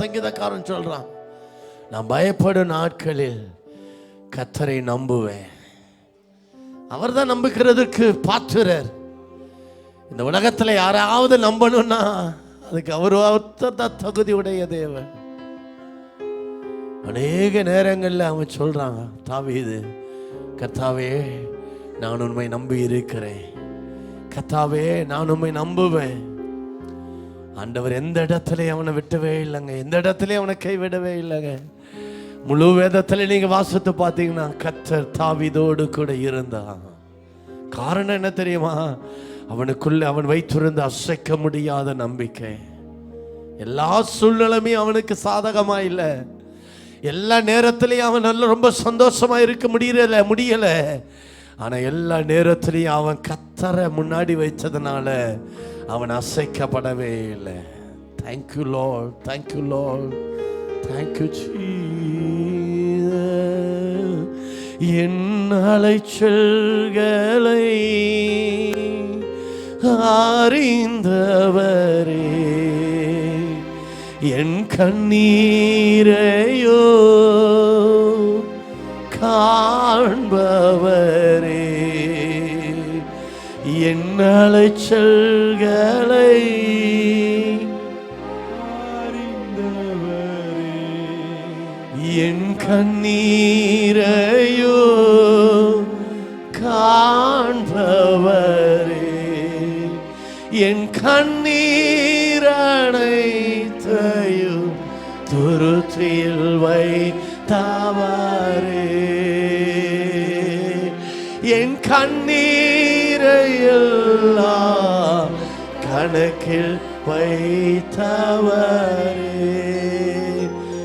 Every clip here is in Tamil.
சங்கீதக்காரன் சொல்றான் நான் பயப்படும் நாட்களில் கத்தரை நம்புவேன். அவர் தான் நம்புகிறதுக்கு பாத்துறர் இந்த உலகத்தில் யாராவது நம்பணும்னா அதுக்கு அவர் தான் தகுதி உடைய தேவன். அநேக நேரங்களில் அவன் சொல்றான் தாவீது கத்தாவே நான் உண்மை நம்பி இருக்கிறேன் கத்தாவே நான் உண்மை நம்புவேன். ஆண்டவர் எந்த இடத்துலையும் அவனை விட்டவே இல்லைங்க? எந்த இடத்துலையும் அவனை கைவிடவே இல்லைங்க? முழு வேதத்தில் நீங்கள் வாசத்தை பார்த்தீங்கன்னா கத்தர் தாவிதோடு கூட இருந்தான். காரணம் என்ன தெரியுமா? அவனுக்குள்ள அவன் வைத்திருந்த அசைக்க முடியாத நம்பிக்கை. எல்லா சூழ்நிலையும் அவனுக்கு சாதகமாக இல்லை. எல்லா நேரத்திலையும் அவன் நல்ல ரொம்ப சந்தோஷமாக இருக்க முடியல முடியலை. ஆனால் எல்லா நேரத்திலையும் அவன் கத்தரை முன்னாடி வைச்சதுனால அவன் அசைக்கப்படவே இல்லை thank you lord thank you lord thank you என் அலைச்சல்களை அறிந்தவரே என் கண்ணீரையோ காண்பவரே என் அலைச்சல்களை என் கண்ணீரையோ காண்பவரே. என் கண்ணீரனைத்தையும் துருத்தியில் வைத்தவரே. என் கண்ணீர் கிரையெல்லாம் கணக்கில் வைத்தவரே.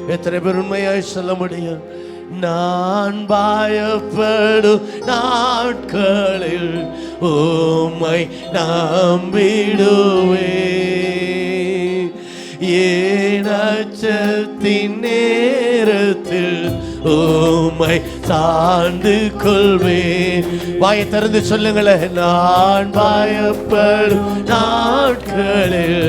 எத்தனை பேர் உண்மையாய் சொல்ல முடியும்? நான் பயப்படும் நாட்களில் உம்மை நம்பிடுவே. ஏன் அச்சத்தின் நேரத்தில் உம்மை சார்ந்து கொள்வேன். வாயை திறந்து சொல்லுங்களேன் நான் பயப்படும் நாட்களில்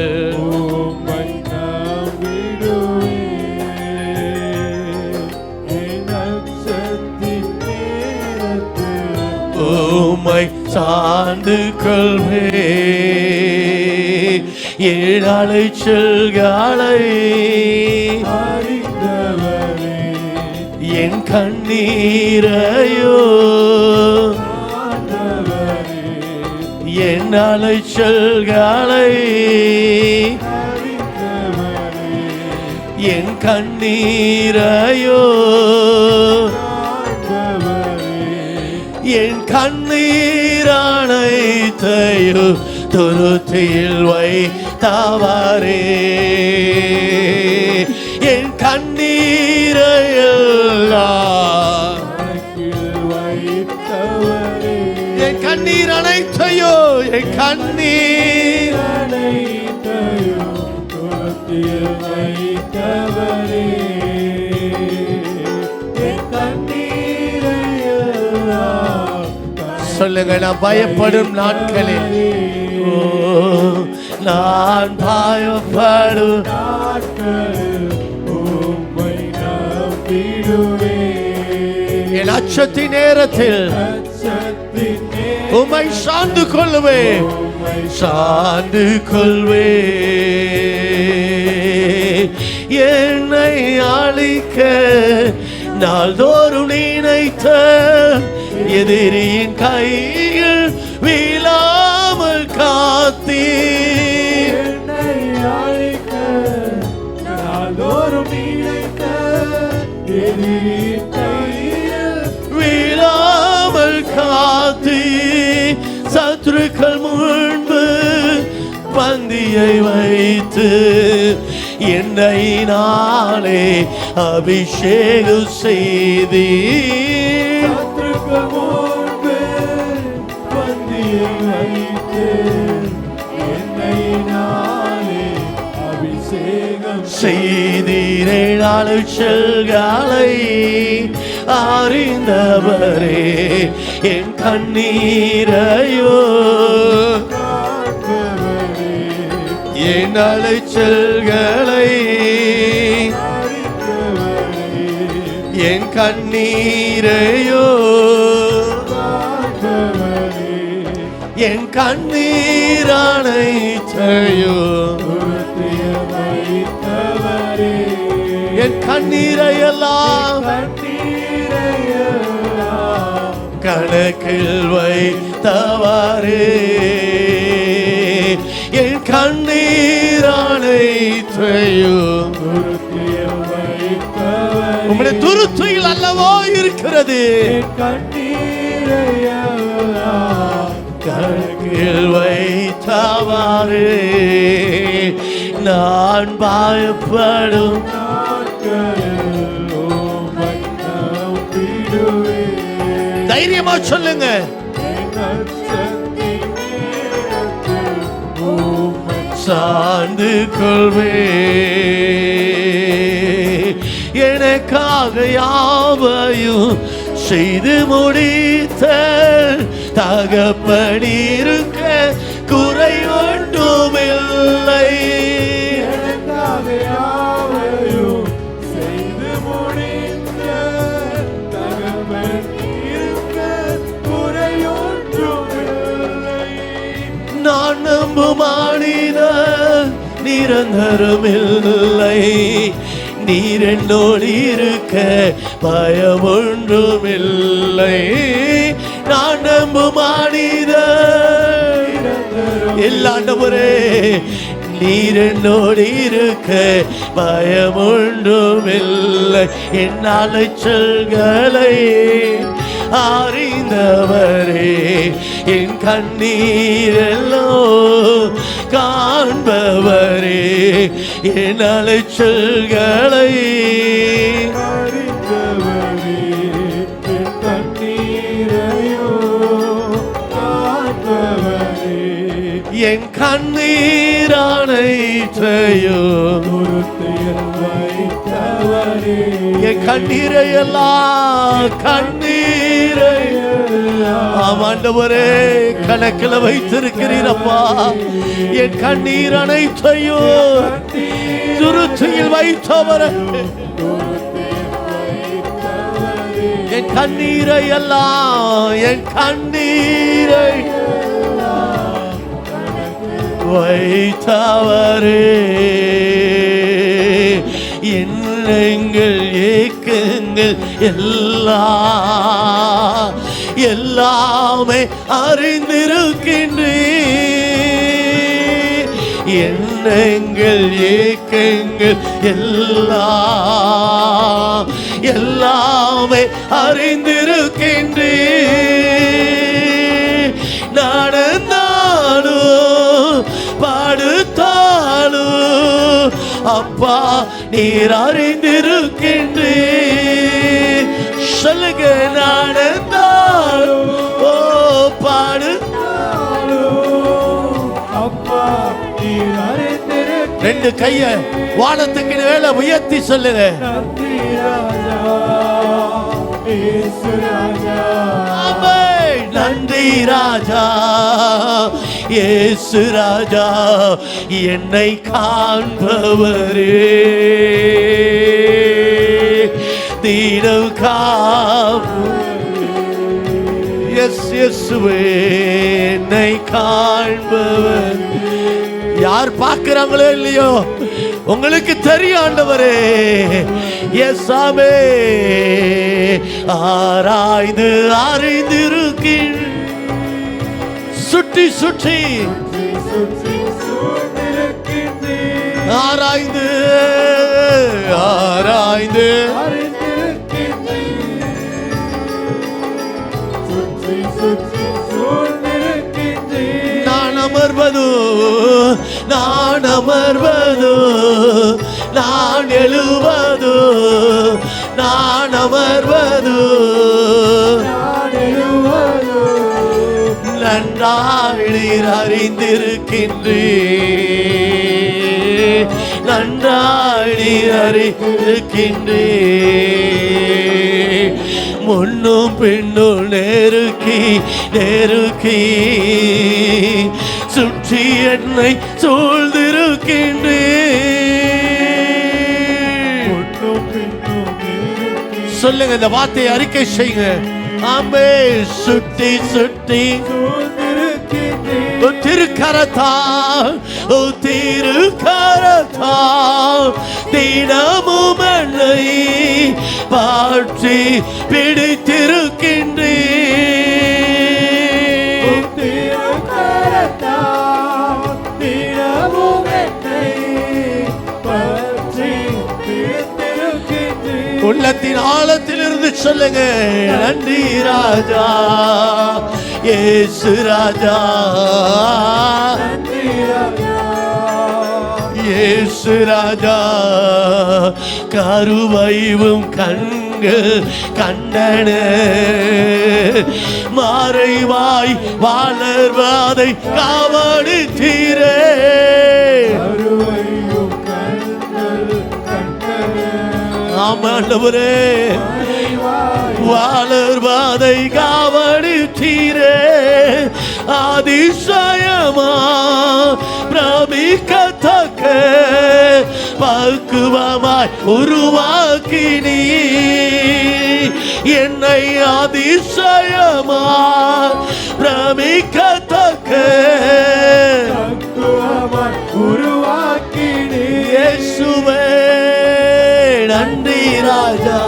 உம்மை சார்ந்து கொள்வே ஏழாலை செல்காலை கண்ணீரையோ? என் அலைச்சல்களை என் கண்ணீரையோ? ஆண்டவரே, என் கண்ணீரானைத்தையோ துருத்தியில் வைத்தவரே? கண்ணீர் அனைத்தையோ என் கண்ணீர். அனைத்தையும் வைத்தவரே, சொல்லுங்க நான் பயப்படும் நாட்களில் ஓ, நான் பயப்படும் நாட்களில் உம்மை என் அச்சத்தின் நேரத்தில் உமை சார்ந்து கொள்வே சார்ந்து கொள்வே என்னை அழிக்க நாள்தோறும் நினைத்த எதிரியின் கையில் வீழாமல் காத்தீ என்னை வீழாமல் காத்தி சத்துருக்கள் முன்பு பந்தியை வைத்து என்னை நாளே அபிஷேகம் செய்தி செய்தீரேழாளு செல்காலை அறிந்தவரே என் கண்ணீரையோ என் அலைச்சல்களை என் கண்ணீரையோ என் கண்ணீரானை செய்யோ என் கண்ணீரையெல்லாம் கண்ணீரையெல்லாம் கணக்கில் வைத்தவாரே. என் கண்ணீரானை செய்யோ துருத்துயில் அல்லவோ இருக்கிறது? கண்ணீரையெல்லாம் வைத்தவாறு நான் பயப்படும். தைரியமா சொல்லுங்க. சார்ந்து கொள்வே எனக்காக யாவையும் செய்து முடித்த தகப்பனிருக்க குறை ஒன்றுமில்லை. நான் நம்பும் நிரந்தரமில்லை. நீர் என்னோடு இருக்க பயம் ஒன்றுமில்லை நான் நம்பும் மாநில எல்லாண்டவரே நீர் இருக்க பயம் ஒன்றுமில்லை என் அலைச்சல்களை அறிந்தவரே என் கண்ணீரெல்லோ காண்பவரே என் அலைச்சல்களை என் கண்ணீரையோ காண்பவரே, என் கண்ணீரானைத்தையோ என் கண்ணீரை எல்லாம் கண்ணீரை ஆண்டவரே கணக்கில் வைத்திருக்கிறீரப்பா என் கண்ணீர் அனைத்தையோ திருச்சியில் வைத்தவரே. என் கண்ணீரை எல்லாம் என் கண்ணீரை வைத்தவரே. எண்ணங்கள் ஏக்கங்கள் எல்லாம் எல்லாமே அறிந்திருக்கின்றே எண்ணங்கள் ஏக்கங்கள் எல்லாம் எல்லாமே அறிந்திருக்கின்றே நடந்தாலும் பாடுத்தாலும் அப்பா நீர் அறிந்திருக்கின்றே சொல்லுங்க நடந்தாலும் ரெண்டு கைய வானத்துக்கு மேல உயர்த்தி சொல்லுங்க. நன்றி ராஜா. ஏசு ராஜா என்னை காண்பவரே. தீனம் காப்பு எஸ் இயேசுவே என்னை காண்பவர். யார் பார்க்கிறாங்களோ இல்லையோ? உங்களுக்கு தெரியும் ஆண்டவரே. எஸ்ஸாமே ஆராய்ந்து அறிந்திருக்கின் சுற்றி சுற்றி ஆராய்ந்து ஆராய்ந்து நான் அமர்வது? நான் எழுவது? நான் அமர்வது? நன்றாக நீர் அறிந்திருக்கின்றே நன்றாக நீர் அறிந்திருக்கின்றே முன்னும் பின்னும் நெருக்கி நெருக்கி. சுற்றி என்னை சூழ்ந்திருக்கின்றே முன்னும் பின்னும் நெருக்கி சொல்லுங்க இந்த வார்த்தையை அறிக்கை செய்யுங்க. ஆமே சுட்டி சுட்டி சூழ்ந்திருக்கின்றேன் திருக்கரத்தா உன் திருக்கரத்தா தினமும் என்னை பாற்றி பிடித்திருக்கின்றேன் உள்ளத்தின் ஆழத்திலிருந்து சொல்லுங்க. நன்றி ராஜா. ஏசு ராஜா. நன்றி ராஜா. இயேசு ராஜா. கருவைவும் கண்கள் கண்டன. மாறைவாய் வாழர்வாதை காவடி தீரே. ஆமாண்டவரே அறிவாய் வாழர்வாதை காவடித்தீரே தீரே அதிசயமா பிரமிக்கத்தக்க பக்குவமாய் உருவாக்கி நீ என்னை அதிசயமா பிரமிக்கத்தக்க ராஜா.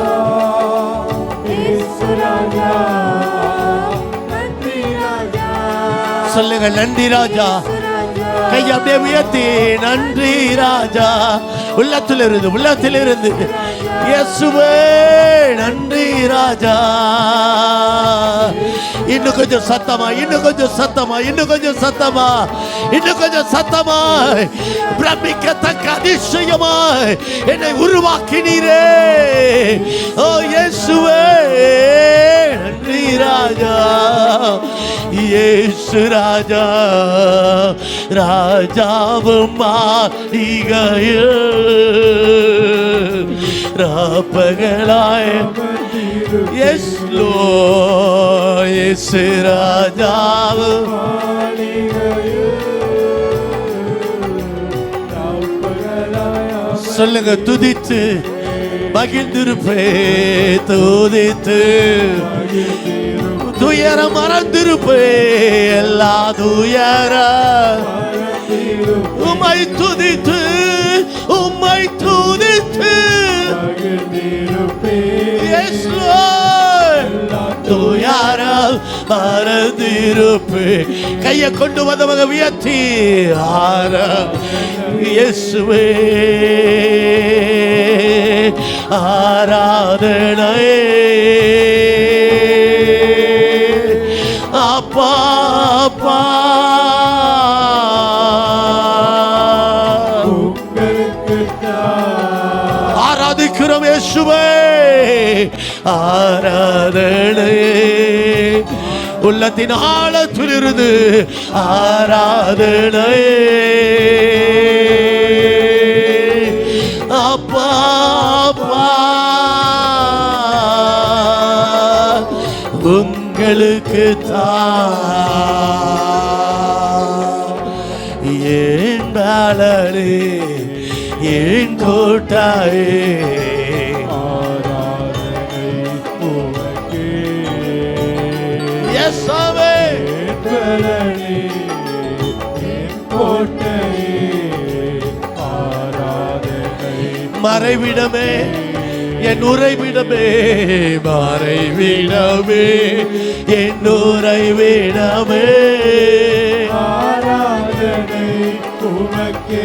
சொல்லுங்க நன்றி ராஜா. கையை அப்படியே உயர்த்தி நன்றி ராஜா. உள்ளத்தில் இருந்து உள்ளத்தில் இருந்து இயேசுவே நன்றி ராஜா. இன்னும் கொஞ்சம் சத்தமா இன்னும் கொஞ்சம் சத்தமா இன்னும் கொஞ்சம் சத்தமா இன்னும் கொஞ்சம் சத்தமா. பிரமிக்கத்தக்க அதிசயமாய் என்னை உருவாக்கினீரே. ஓ இயேசுவே நன்றி ராஜா. இயேசு ராஜா ராஜாவும் மாளிகையில். ராப்பகலாய் அமர்ந்திரு எஸ் லோ எஸ் ராஜாவும் சொல்லுங்க துதித்து மகிழ்ந்திருப்பே துதித்து. துயர மறந்திருப்பே எல்லா துயர. உமை துதித்து உம்மை துதித்து. மறந்திருப்பே கையை கொண்டு வந்தவங்க வியத்தி ஆர இயேசுவே ஆராதனை அப்பா அப்பா. இயேசுவே ஆராதனை உள்ளத்தின் ஆழத்திலிருந்து ஆராதனை அப்பா அப்பா. உங்களுக்கு ஏன் பாலனே ஏன் கோட்டாயே மறைவிடமே என் உறைவிடமே மறைவிடமே என் உறைவிடமே. ஆராதனை உமக்கே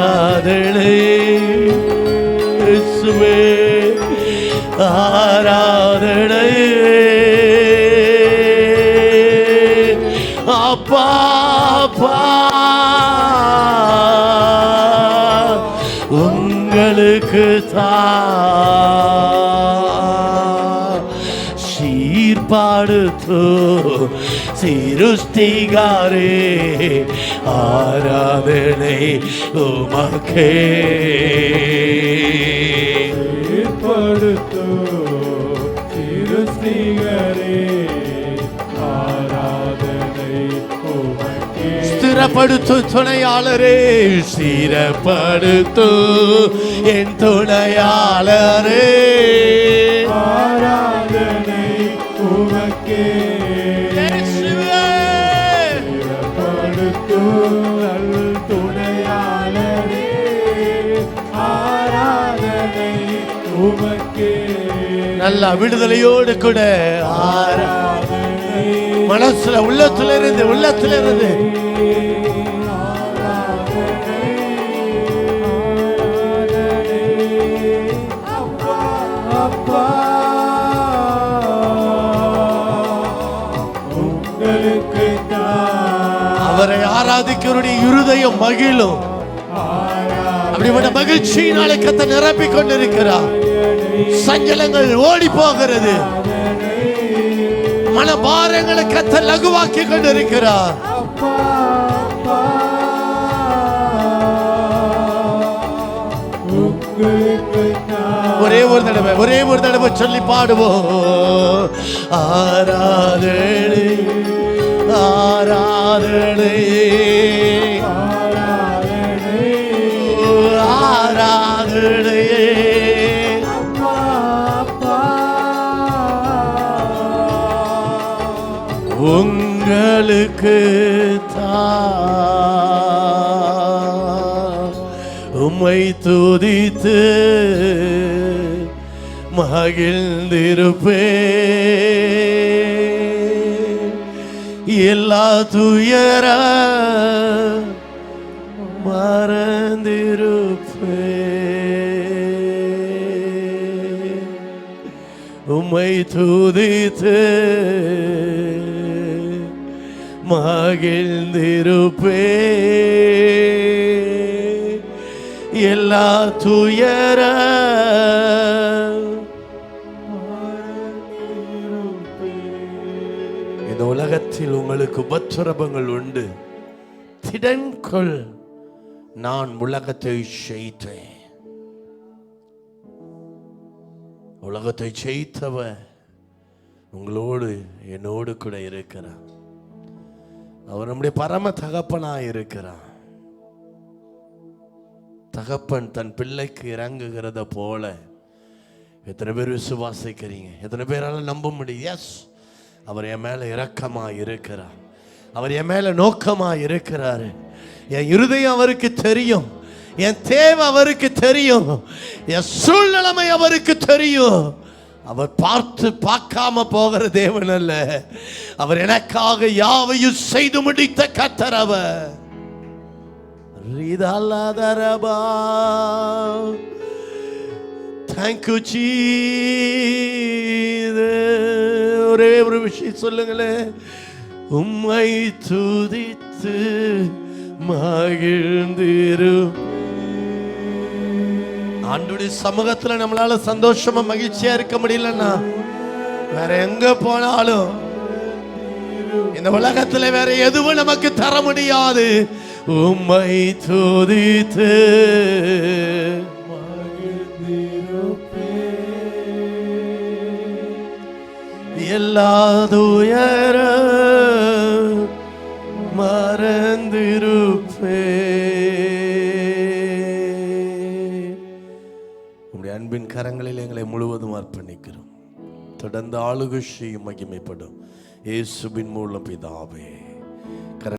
உங்களுக்கு தான் சீர்பாடுத்தோ சிருஷ்டிகாரே ஆராதனை உமக்கே ஏற்படுத்தோ சிறுஸ்திகரே ஆராதனை என் துணையாளரே. ஆராதனை உமக்கே. நல்ல விடுதலையோடு கூட மனசுல உள்ளத்துல இருந்து உள்ளத்துல இருந்து ஆராதிக்கிறவருடைய இருதயம் மகிழும். அப்படிப்பட்ட மகிழ்ச்சியினாலே கத்த நிரப்பி கொண்டிருக்கிறார். சஞ்சலங்கள் ஓடி போகிறது மனபாரங்களை கத்த லகுவாக்கி கொண்டிருக்கிறார். ஒரே ஒரு தடவை ஒரே ஒரு தடவை சொல்லி பாடுவோம். ஆராதனை ஆராதனை. உங்களுக்கு உம்மை துதித்து மகிழ்ந்திருப்பே எல்லா துயர மறந்திருப்பே உம்மை துதித்து மகிழ்ந்திருப்பே எல்லா துயர இந்த உலகத்தில் உங்களுக்கு உபத்திரபங்கள் உண்டு. திடன்கொள் நான் உலகத்தை செய்தேன் உலகத்தை செய்தவன் உங்களோடு என்னோடு கூட இருக்கிறான். அவர் நம்முடைய பரம தகப்பனாக இருக்கிறான் தகப்பன் தன் பிள்ளைக்கு இறங்குகிறத போல எத்தனை பேர் விசுவாசிக்கிறீங்க? எத்தனை பேரால நம்ப முடியும்? எஸ் அவர் என் மேல இரக்கமா இருக்கிறார். அவர் என் மேல நோக்கமா இருக்கிறாரு. என் இருதயம் அவருக்கு தெரியும். என் தேவை அவருக்கு தெரியும். என் சூழ்நிலைமை அவருக்கு தெரியும். அவர் பார்த்து பார்க்காம போகிற தேவன் அல்ல. அவர் எனக்காக யாவையும் செய்து முடித்த கத்தர் அவர். ரிதலதரபா. சீ ஒரே ஒரு விஷயம் சொல்லுங்களேன். உம்மை துதித்து மகிழ்ந்திரு ஆண்டுடைய சமூகத்துல நம்மளால சந்தோஷமா மகிழ்ச்சியா இருக்க முடியலன்னா வேற எங்க போனாலும் இந்த உலகத்துல வேற எதுவும் நமக்கு தர முடியாது. உம்மை துதித்து எல்லா துயர மறந்திருப்பே அன்பின் கரங்களில் எங்களை முழுவதும் அர்ப்பணிக்கிறோம். தொடர்ந்து ஆளுகை செய்யும் மகிமைப்படும். இயேசுவின் மூலம் பிதாவே.